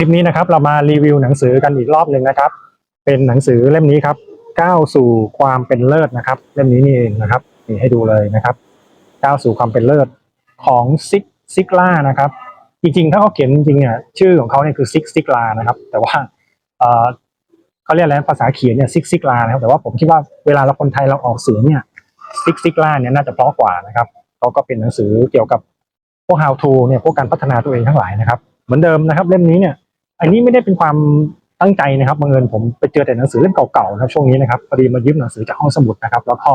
คลิปนี้นะครับเรามารีวิวหนังสือกันอีกรอบหนึ่งนะครับ เป็นหนังสือเล่มนี้ครับก้าวสู่ความเป็นเลิศนะครับ เล่มนี้นี่เองนะครับนี่ให้ดูเลยนะครับก้าวสู่ความเป็นเลิศของซิกซิกล่านะครับ จริงๆ ถ้าเขาเขียนจริงๆเนี่ยชื่อของเขาเนี่ยคือซิกซิกลานะครับ แต่ว่าเออเขาเรียกอะไรภาษาเขียนเนี่ยซิกซิกลานะครับแต่ว่าผมคิดว่าเวลาเราคนไทยเราออกเสียงเนี่ยซิกซิกลาเนี่ยน่าจะเพราะกว่านะครับเขาก็เป็นหนังสือเกี่ยวกับพวก how to เนี่ยพวกการพัฒนาตัวเองทั้งหลายนะครับ เหมือนเดิมนะครับ เล่มนี้เนี่ย อันนี้ไม่ได้เป็นความตั้งใจนะครับบังเอิญผมไปเจอแต่หนังสือเล่มเก่าๆนะครับช่วงนี้นะครับพอดีมายืมหนังสือจากห้องสมุดนะครับ แล้วก็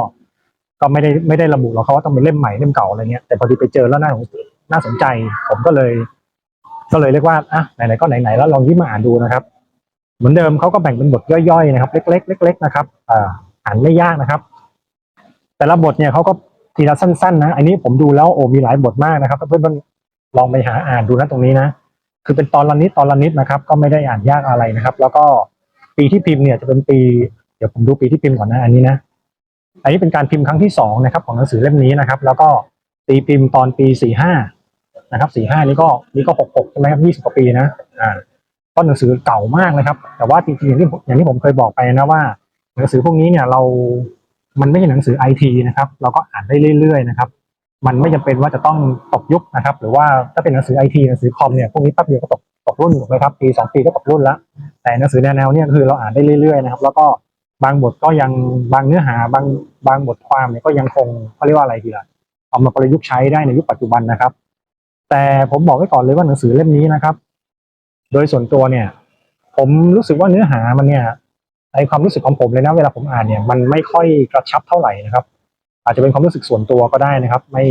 ก็ไม่ได้ไม่ได้ระบุหรอกครับว่าต้องเป็นเล่มใหม่เล่มเก่าอะไรเงี้ยแต่พอดีไปเจอแล้วน่าสนน่าสนใจ ผมก็เลย ก็เลยเรียกว่าอะไหนๆก็ไหนๆแล้วลองยืมมาอ่านดูนะครับ เหมือนเดิมเขาก็แบ่งเป็นบทย่อยๆนะครับ เล็กๆเล็ก ๆ นะครับอ่านไม่ยากนะครับ แต่ละบทเนี่ยเขาก็ทีละสั้น ๆ นะ อันนี้ผมดูแล้วโอ้มีหลายบทมากนะครับเพื่อนๆลองไปหาอ่านดูนะตรงนี้นะ คือเป็นตอนละนิดตอนละนิดนะครับ ก็ไม่ได้อ่านยากอะไรนะครับ แล้วก็ปีที่พิมพ์เนี่ยจะเป็นปี เดี๋ยวผมดูปีที่พิมพ์ก่อนนะอันนี้นะ อันนี้เป็นการพิมพ์ครั้งที่สองนะครับ ของหนังสือเล่มนี้นะครับ แล้วก็ตีพิมพ์ตอนปีสี่ห้านะครับสี่ห้านี่ก็นี่ก็หกหกใช่ไหมครับยี่สิบกว่าปีนะอ่าก็หนังสือเก่ามากนะครับ แต่ว่าจริงๆอย่างที่ผมอย่างที่ผมเคยบอกไปนะว่า หนังสือพวกนี้เนี่ยเรา มันไม่ใช่หนังสือไอทีนะครับ เราก็อ่านได้เรื่อยๆนะครับ มันไม่จำเป็นว่าจะต้องตกยุคนะครับ หรือว่าถ้าเป็นหนังสือไอทีหนังสือคอมเนี่ยพวกนี้แป๊บเดียวก็ตกตกรุ่นถูกไหมครับปีสองปีก็ตกรุ่นแล้วแต่หนังสือแนวๆเนี่ยคือเราอ่านได้เรื่อยๆนะครับ แล้วก็บางบทก็ยังบางเนื้อหาบางบางบทความเนี่ยก็ยังคงเขาเรียกว่าอะไรดีล่ะเอามาประยุกต์ใช้ได้ในยุคปัจจุบันนะครับ แต่ผมบอกไว้ก่อนเลยว่าหนังสือเล่มนี้นะครับ โดยส่วนตัวเนี่ย ผมรู้สึกว่าเนื้อหามันเนี่ยในความรู้สึกของผมเลยนะเวลาผมอ่านเนี่ย มันไม่ค่อยกระชับเท่าไหร่นะครับ อาจจะเป็นความรู้สึกส่วนตัวก็ได้นะครับ ไม่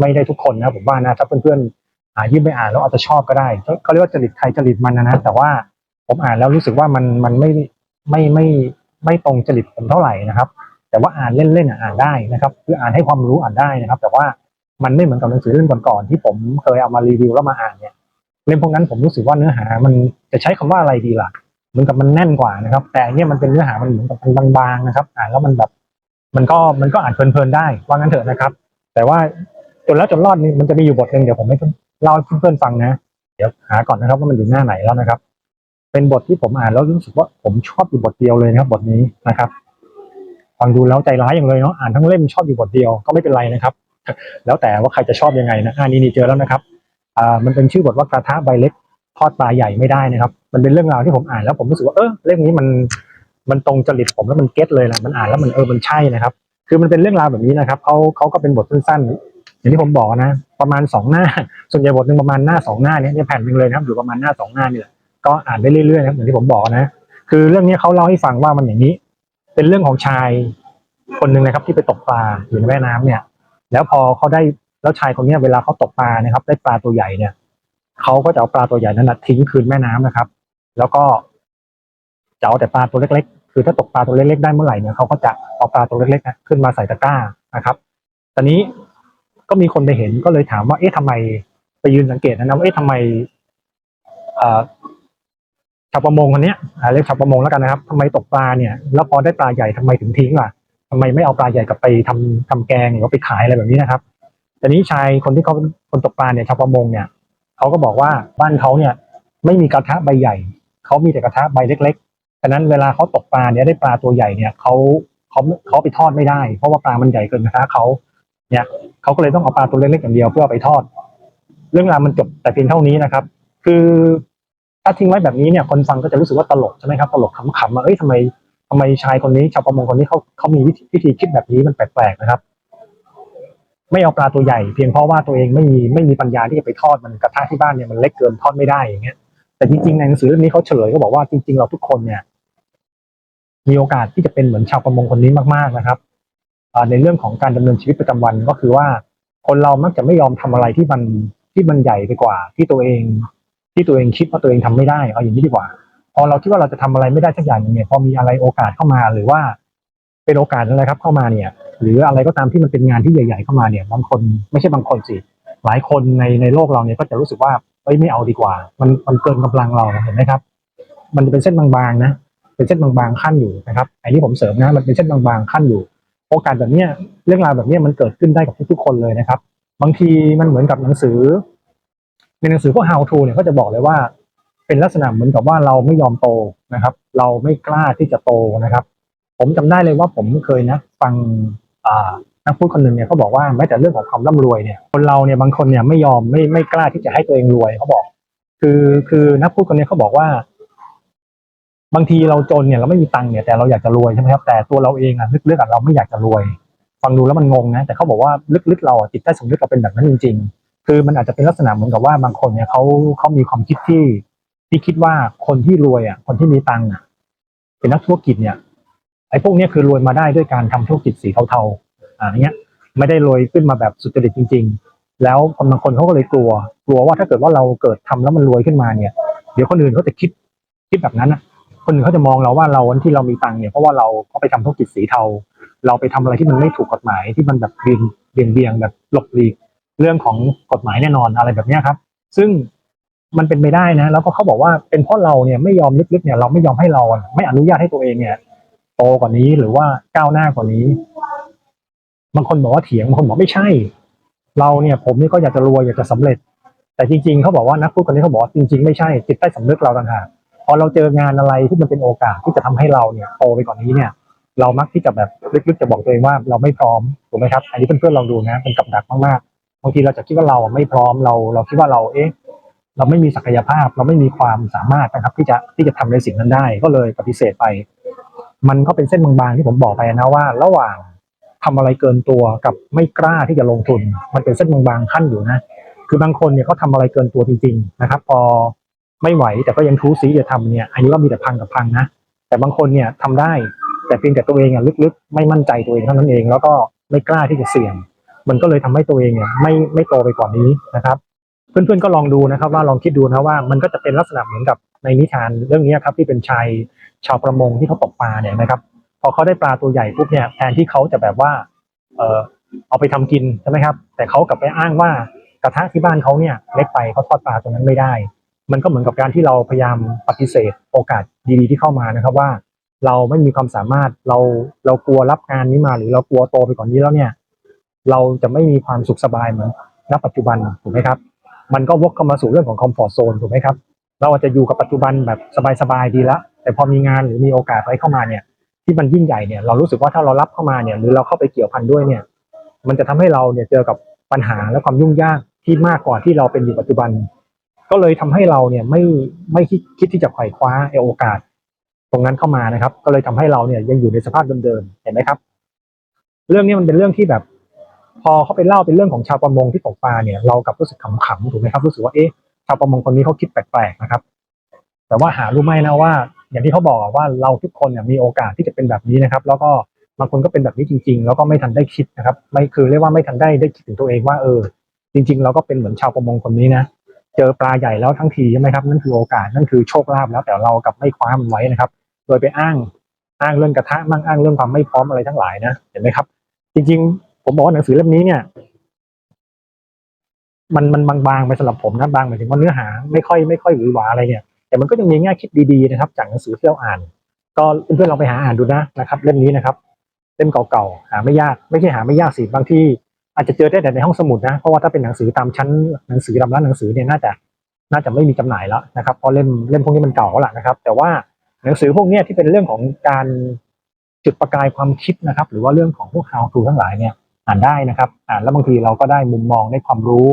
ไม่ได้ทุกคนนะผมว่านะถ้าเพื่อนๆหายืมไปอ่านแล้วอาจจะชอบก็ได้เขาเรียกว่าจริตใครจริตมันนะนะแต่ว่าผมอ่านแล้วรู้สึกว่ามันมันไม่ไม่ไม่ไม่ตรงจริตผมเท่าไหร่นะครับ แต่ว่าอ่านเล่นๆอ่านได้นะครับ คืออ่านให้ความรู้อ่านได้นะครับ แต่ว่ามันไม่เหมือนกับหนังสือเล่มก่อนๆที่ผมเคยเอามารีวิวแล้วมาอ่านเนี่ยเล่มพวกนั้นผมรู้สึกว่าเนื้อหา มันจะใช้คำว่าอะไรดีล่ะเหมือนกับมันแน่นกว่านะครับ แต่เนี่ยมันเป็นเนื้อหามันเหมือนกับมันบางๆนะครับ อ่านแล้วมันแบบ มันก็มันก็อ่านเพลินๆได้ว่างั้นเถอะนะครับ แต่ว่าจนแล้วจนรอดนี่มันจะมีอยู่บทหนึ่งเดี๋ยวผมไม่เล่าให้เพื่อนๆฟังนะ เดี๋ยวหาก่อนนะครับว่ามันอยู่หน้าไหนแล้วนะครับ เป็นบทที่ผมอ่านแล้วรู้สึกว่าผมชอบอยู่บทเดียวเลยนะครับ บทนี้นะครับฟังดูแล้วใจร้ายอย่างเลยเนาะอ่านทั้งเล่มชอบอยู่บทเดียวก็ไม่เป็นไรนะครับ แล้วแต่ว่าใครจะชอบยังไงนะอ่านี่นี่เจอแล้วนะครับอ่ามันเป็นชื่อบทว่ากระทะใบเล็กทอดปลาใหญ่ไม่ได้นะครับ มันเป็นเรื่องราวที่ผมอ่านแล้วผมรู้สึกว่าเออเล่มนี้มัน มันตรงจริตผมแล้วมันเก็ตเลยแหละมันอ่านแล้วมันเออมันใช่นะครับ คือมันเป็นเรื่องราวแบบนี้นะครับเขาเขาก็เป็นบทสั้นๆ อย่างที่ผมบอกนะ ประมาณสองหน้า ส่วนใหญ่บทหนึ่งประมาณหน้าสองหน้าเนี้ยแผ่นหนึ่งเลยนะครับอยู่ประมาณหน้าสองหน้านี่แหละก็อ่านได้เรื่อยๆนะครับอย่างที่ผมบอกนะ คือเรื่องนี้เขาเล่าให้ฟังว่ามันอย่างนี้ เป็นเรื่องของชายคนหนึ่งนะครับ ที่ไปตกปลาอยู่ในแม่น้ำเนี่ย แล้วพอเขาได้แล้วชายคนนี้เวลาเขาตกปลานะครับ ได้ปลาตัวใหญ่เนี่ยเขาก็จะเอาปลาตัวใหญ่นั้นทิ้งคืนแม่น้ำนะครับ แล้วก็จะเอาแต่ปลาตัวเล็ก คือถ้าตกปลาตัวเล็กๆได้เมื่อไหร่เนี่ยเขาก็จะเอาปลาตัวเล็กๆนะขึ้นมาใส่ตะกร้านะครับตอนนี้ก็มีคนไปเห็นก็เลยถามว่าเอ๊ะทำไมไปยืนสังเกตนะนะว่าเอ๊ะทำไมชาวประมงคนนี้เรียกชาวประมงแล้วกันนะครับทำไมตกปลาเนี่ยแล้วพอได้ปลาใหญ่ทำไมถึงทิ้งล่ะทำไมไม่เอาปลาใหญ่กลับไปทำทำแกงหรือว่าไปขายอะไรแบบนี้นะครับตอนนี้ชายคนที่เขาคนตกปลาเนี่ยชาวประมงเนี่ยเขาก็บอกว่าบ้านเขาเนี่ยไม่มีกระทะใบใหญ่เขามีแต่กระทะใบเล็กะนั้นเวลาเขาตกปลาเนี่ยได้ปลาตัวใหญ่เนี่ยเขาเขาเขาไปทอดไม่ได้ เพราะว่าปลามันใหญ่เกินกระทะเขาเนี่ยเขาก็เลยต้องเอาปลาตัวเล็กๆอย่างเดียวเพื่อไปทอด เรื่องราวมันจบแต่เพียงเท่านี้นะครับ คือถ้าทิ้งไว้แบบนี้เนี่ยคนฟังก็จะรู้สึกว่าตลกใช่ไหมครับตลกขำๆว่าเอ้ยทำไมทำไมชายคนนี้ชาวประมงคนนี้เขาเขามีวิธีวิธีคิดแบบนี้มันแปลกๆนะครับ ไม่เอาปลาตัวใหญ่ เพียงเพราะว่าตัวเองไม่มีไม่มีปัญญาที่จะไปทอดมันกระทะที่บ้านเนี่ยมันเล็กเกินทอดไม่ได้อย่างเงี้ยแต่จริงๆในหนังสือเล่มนี้เขาเฉลยก็บอกว่าจริง ๆ เราทุกคนเนี่ย มีโอกาสที่จะเป็นเหมือนชาวประมงคนนี้มากๆนะครับในเรื่องของการดำเนินชีวิตประจำวันก็คือว่า คนเรามักจะไม่ยอมทำอะไรที่มันที่มันใหญ่ไปกว่า ที่ตัวเอง ที่ตัวเองคิดว่าตัวเองทำไม่ได้เอาอย่างนี้ดีกว่า พอเราคิดว่าเราจะทำอะไรไม่ได้สักอย่างเนี่ยพอมีอะไรโอกาสเข้ามาหรือว่า เป็นโอกาสอะไรครับเข้ามาเนี่ย หรืออะไรก็ตามที่มันเป็นงานที่ใหญ่ ๆ เข้ามาเนี่ย บางคนไม่ใช่บางคนสิหลายคนในในโลกเราเนี่ยก็จะรู้สึกว่าเอ้ยไม่เอาดีกว่า มันมันเกินกำลังเราเห็นไหมครับ มันเป็นเส้นบางๆนะ เป็นเส้นบางๆขั้นอยู่นะครับอันนี้ผมเสริมนะมันเป็นเส้นบางๆขั้นอยู่ โอกาสแบบเนี้ยเรื่องราวแบบเนี้ยมันเกิดขึ้นได้กับทุกๆคนเลยนะครับ บางทีมันเหมือนกับหนังสือ ในหนังสือพวก how to เนี่ยก็จะบอกเลยว่า เป็นลักษณะเหมือนกับว่าเราไม่ยอมโตนะครับ เราไม่กล้าที่จะโตนะครับ ผมจำได้เลยว่าผมเคยนะฟังนักพูดคนหนึ่งเนี่ยเขาบอกว่าแม้แต่เรื่องของความร่ำรวยเนี่ยคนเราเนี่ยบางคนเนี่ยไม่ยอมไม่ไม่กล้าที่จะให้ตัวเองรวยเขาบอก คือคือนักพูดคนนี้เขาบอกว่า บางทีเราจนเนี่ยเราไม่มีตังค์เนี่ยแต่เราอยากจะรวยใช่ไหมครับแต่ตัวเราเองอะลึกๆอะเราไม่อยากจะรวย ฟังดูแล้วมันงงนะแต่เขาบอกว่าลึกๆเราอะจิตใต้สำนึกเราเป็นแบบนั้นจริง ๆ คือมันอาจจะเป็นลักษณะเหมือนกับว่าบางคนเนี่ยเขาเขามีความคิดที่ที่คิดว่าคนที่รวยอะคนที่มีตังค์อะ เป็นนักธุรกิจเนี่ยไอ้พวกเนี้ยคือรวยมาได้ด้วยการทำธุรกิจสีเทาๆอ่าเงี้ยไม่ได้รวยขึ้นมาแบบสุจริตจริง ๆ แล้วคนบางคนเขาก็เลยกลัว กลัวว่าถ้าเกิดว่าเราเกิดทำแล้วมันรวยขึ้นมาเนี่ย เดี๋ยวคนอื่นเขาจะคิดคิดแบบนั้นอะ คนอื่นเขาจะมองเราว่าเราที่เรามีตังค์เนี่ยเพราะว่าเราก็ไปทำธุรกิจสีเทา เราไปทำอะไรที่มันไม่ถูกกฎหมายที่มันแบบเบี่ยงเบี่ยงเบี่ยงแบบหลบหลีกเรื่องของกฎหมายแน่นอนอะไรแบบเนี้ยครับ ซึ่งมันเป็นไปได้นะ แล้วก็เขาบอกว่าเป็นเพราะเราเนี่ยไม่ยอมลึกๆเนี่ยเราไม่ยอมให้เราอะไม่อนุญาตให้ตัวเองเนี่ยโตกว่านี้หรือว่าก้าวหน้ากว่านี้ บางคนบอกว่าเถียงบางคนบอกไม่ใช่ เราเนี่ยผมนี่ก็อยากจะรวยอยากจะสำเร็จ แต่จริงๆเขาบอกว่านักพูดคนนี้เขาบอกว่าจริง ๆ ไม่ใช่จิตใต้สำนึกเราต่างหาก พอเราเจองานอะไรที่มันเป็นโอกาสที่จะทำให้เราเนี่ยโตไปกว่านนี้เนี่ย เรามักที่จะแบบลึกๆจะบอกตัวเองว่าเราไม่พร้อมถูกไหมครับ อันนี้เพื่อนๆลองดูนะเป็นกับดักมากๆบางทีเราจะคิดว่าเราไม่พร้อมเรา เราคิดว่าเราเอ๊ะเราไม่มีศักยภาพ เราไม่มีความสามารถนะครับ ที่จะที่จะทำในสิ่งนั้นได้ ก็เลยปฏิเสธไป มันก็เป็นเส้นบางๆที่ผมบอกไปนะว่า ระหว่างทำอะไรเกินตัวกับไม่กล้าที่จะลงทุน มันเป็นเส้นบางๆขั้นอยู่นะ คือบางคนเนี่ยเขาทำอะไรเกินตัวจริง ๆ นะครับ พอ ไม่ไหวแต่ก็ยังทูซีจะทำเนี่ยอันนี้ก็มีแต่พังกับพังนะแต่บางคนเนี่ยทำได้ แต่เพียงแต่ตัวเองอะลึกๆ ไม่มั่นใจตัวเองเท่านั้นเอง แล้วก็ไม่กล้าที่จะเสี่ยง มันก็เลยทำให้ตัวเองเนี่ยไม่ไม่โตไปกว่านี้นะครับเพื่อนๆก็ลองดูนะครับ ว่าลองคิดดูนะว่ามันก็จะเป็นลักษณะเหมือนกับในนิทานเรื่องนี้ครับที่เป็นชายชาวประมงที่เขาตกปลาเนี่ยนะครับ พอเขาได้ปลาตัวใหญ่ปุ๊บเนี่ยแทนที่เขาจะแบบว่าเออเอาไปทำกินใช่ไหมครับ แต่เขากลับไปอ้างว่ากระทะที่บ้านเขาเนี่ยเล็กไปเขาทอดปลาตรงนั้นไม่ได้ มันก็เหมือนกับการที่เราพยายามปฏิเสธโอกาสดีๆที่เข้ามานะครับว่า เราไม่มีความสามารถเราเรากลัวรับงานนี้มา หรือเรากลัวโตไปกว่านนี้แล้วเนี่ย เราจะไม่มีความสุขสบายเหมือนณปัจจุบันถูกไหมครับมันก็วกเข้ามาสู่เรื่องของคอมฟอร์ z โซนถูกไหมครับ เราอาจจะอยู่กับปัจจุบันแบบสบายๆดีล้วแต่พอมีงานหรือมีโอกาสอะไรเข้ามาเนี่ย ที่มันยิ่งใหญ่เนี่ยเรารู้สึกว่าถ้าเรารับเข้ามาเนี่ยหรือเราเข้าไปเกี่ยวพันด้วยเนี่ย มันจะทำให้เราเนี่ยเจอกับปัญหาและความยุ่งยากที่มากกว่าที่เราเป็นอยู่ปัจจุบัน ก็เลยทำให้เราเนี่ยไม่ไม่คิดคิดที่จะไขว่คว้าโอกาส ตรงนั้นเข้ามานะครับ ก็เลยทำให้เราเนี่ยยังอยู่ในสภาพเดิมๆเห็นไหมครับ เรื่องนี้มันเป็นเรื่องที่แบบ พอเขาไปเล่าเป็นเรื่องของชาวประมงที่ตกปลาเนี่ยเรากับรู้สึกขำๆถูกไหมครับรู้สึกว่าเอ๊ะชาวประมงคนนี้เขาคิดแปลกๆนะครับ แต่ว่าหารู้ไหมนะว่า อย่างที่เขาบอกว่าเราทุกคนเนี่ยมีโอกาสที่จะเป็นแบบนี้นะครับ แล้วก็บางคนก็เป็นแบบนี้จริง ๆ แล้วก็ไม่ทันได้คิดนะครับ ไม่คือเรียกว่าไม่ทันได้ได้คิดถึงตัวเองว่าเออ จริง ๆ เราก็เป็นเหมือนชาวประมงคนนี้นะ เจอปลาใหญ่แล้วทั้งทีใช่ไหมครับนั่นคือโอกาสนั่นคือโชคลาภแล้วแต่เรากลับไม่คว้ามันไว้นะครับ โดยไปอ้างอ้างเรื่องกระทะมั่งอ้างเรื่องความไม่พร้อมอะไรทั้งหลายนะเห็นไหมครับ จริง ๆ ผมบอกว่าหนังสือเล่มนี้เนี่ย มันมันบางๆไปสำหรับผมนะบางหมายถึงว่าเนื้อหา ไม่ค่อยไม่ค่อยหวือหวาอะไรเนี่ย แต่มันก็ยังมีแง่คิดดีๆนะครับ จากหนังสือที่เราอ่าน ก็เพื่อนๆลองไปหาอ่านดูนะนะครับ เล่มนี้นะครับเล่มเก่าๆหาไม่ยากไม่ใช่หาไม่ยากสิบางที่ อาจจะเจอได้แต่ในห้องสมุดนะเพราะว่าถ้าเป็นหนังสือตามชั้นหนังสือตามร้านหนังสือเนี่ยน่าจะน่าจะไม่มีจำหน่ายแล้วนะครับเพราะเล่มเล่มพวกนี้มันเก่าแล้วล่ะนะครับ แต่ว่าหนังสือพวกนี้ที่เป็นเรื่องของการจุดประกายความคิดนะครับ หรือว่าเรื่องของพวก how to ทั้งหลายเนี่ยอ่านได้นะครับ อ่านแล้วบางทีเราก็ได้มุมมองได้ความรู้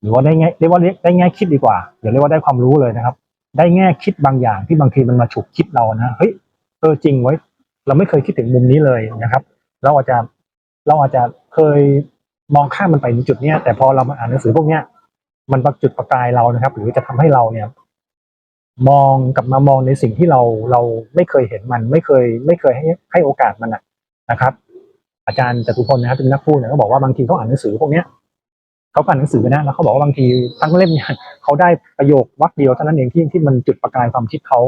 หรือว่าได้แง่เรียกว่าได้แง่คิดดีกว่าอย่าเรียกว่าได้ความรู้เลยนะครับ ได้แง่คิดบางอย่างที่บางทีมันมาฉุกคิดเรานะเฮ้ยเออจริงไว้ เราไม่เคยคิดถึงมุมนี้เลยนะครับ เราอาจจะเราอาจจะเคย มองข้ามมันไปในจุดเนี้ยแต่พอเรามาอ่านหนังสือพวกเนี้ยมันประจุดประกายเรานะครับ หรือจะทำให้เราเนี่ย มองกลับมามองในสิ่งที่เราเราไม่เคยเห็นมัน ไม่เคย ไม่เคยให้ให้โอกาสมันนะนะครับ อาจารย์จตุพลนะครับเป็นนักพูดเนี่ยเขาบอกว่าบางทีเขาอ่านหนังสือพวกเนี้ยเขาอ่านหนังสือนะแล้วเขาบอกว่าบางทีทั้งเล่มเนี่ยเขาได้ประโยควรรคเดียวเท่านั้นเองที่ที่มันจุดประกายความคิดเขา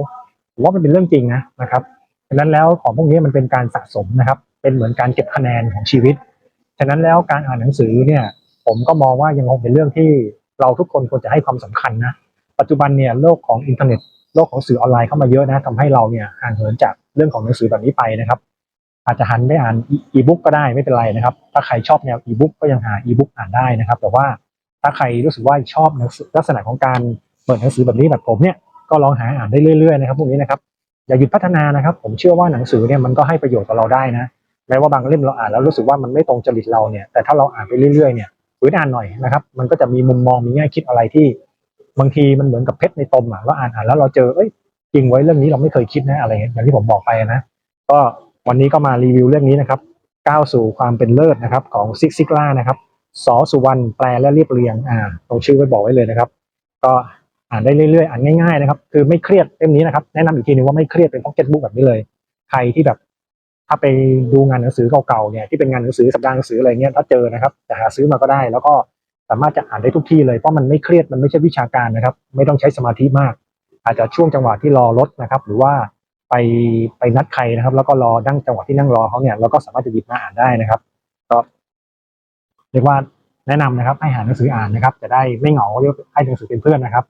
ผมว่ามันเป็นเรื่องจริงนะนะครับฉะนั้นแล้วของพวกนี้มันเป็นการสะสมนะครับ เป็นเหมือนการเก็บคะแนนของชีวิต ฉะนั้นแล้วการอ่านหนังสือเนี่ย ผมก็มองว่ายังคงเป็นเรื่องที่เราทุกคนควรจะให้ความสำคัญนะ ปัจจุบันเนี่ยโลกของอินเทอร์เน็ต โลกของสื่อออนไลน์เข้ามาเยอะนะทำให้เราเนี่ยห่างเหินจากเรื่องของหนังสือแบบนี้ไปนะครับ อาจจะหันไปอ่านอีบุ๊กก็ได้ไม่เป็นไรนะครับ ถ้าใครชอบแนวอีบุ๊กก็ยังหาอีบุ๊กอ่านได้นะครับ แต่ว่าถ้าใครรู้สึกว่าชอบหนังสือลักษณะของการเปิดหนังสือแบบนี้แบบผมเนี่ยก็ก็ลองหาอ่านได้เรื่อยๆนะครับพวกนี้นะครับอย่าหยุดพัฒนานะครับ ผมเชื่อว่าหนังสือเนี่ยมันก็ให้ประโยชน์กับเราได้นะ แม้ว่าบางเล่มเราอ่านแล้วรู้สึกว่ามันไม่ตรงจริตเราเนี่ยแต่ถ้าเราอ่านไปเรื่อยๆเนี่ยฝืนอ่านหน่อยนะครับ มันก็จะมีมุมมองมีแง่คิดอะไรที่ บางทีมันเหมือนกับเพชรในตมอะเราอ่านอ่านแล้วเราเจอเอ้ยจริงไว้เรื่องนี้เราไม่เคยคิดนะอะไรเงี้ยอย่างที่ผมบอกไปนะก็วันนี้ก็มารีวิวเรื่องนี้นะครับ ก้าวสู่ความเป็นเลิศนะครับ ของซิกซิกล่านะครับสอสุวรรณแปลและเรียบเรียงอ่าตรงชื่อไว้บอกไว้เลยนะครับ ก็อ่านได้เรื่อยๆ อ่านง่ายๆนะครับ คือไม่เครียดเล่มนี้นะครับ แนะนำอีกทีนึงว่าไม่เครียดเป็นพ็อกเก็ตบุ๊กแบบนี้เลย ใครที่แบบ ถ้าไปดูงานหนังสือเก่าๆเนี่ยที่เป็นงานหนังสือสัปดาห์หนังสืออะไรเงี้ยถ้าเจอนะครับจะหาซื้อมาก็ได้ แล้วก็สามารถจะอ่านได้ทุกที่เลยเพราะมันไม่เครียดมันไม่ใช่วิชาการนะครับ ไม่ต้องใช้สมาธิมาก อาจจะช่วงจังหวะที่รอรถนะครับ หรือว่าไปไปนัดใครนะครับ แล้วก็รอนั่งจังหวะที่นั่งรอเขาเนี่ยเราก็สามารถจะหยิบมาอ่านได้นะครับ ก็เรียกว่าแนะนำนะครับ ให้หาหนังสืออ่านนะครับ จะได้ไม่เหงาเรียกให้หนังสือเป็นเพื่อนนะครับ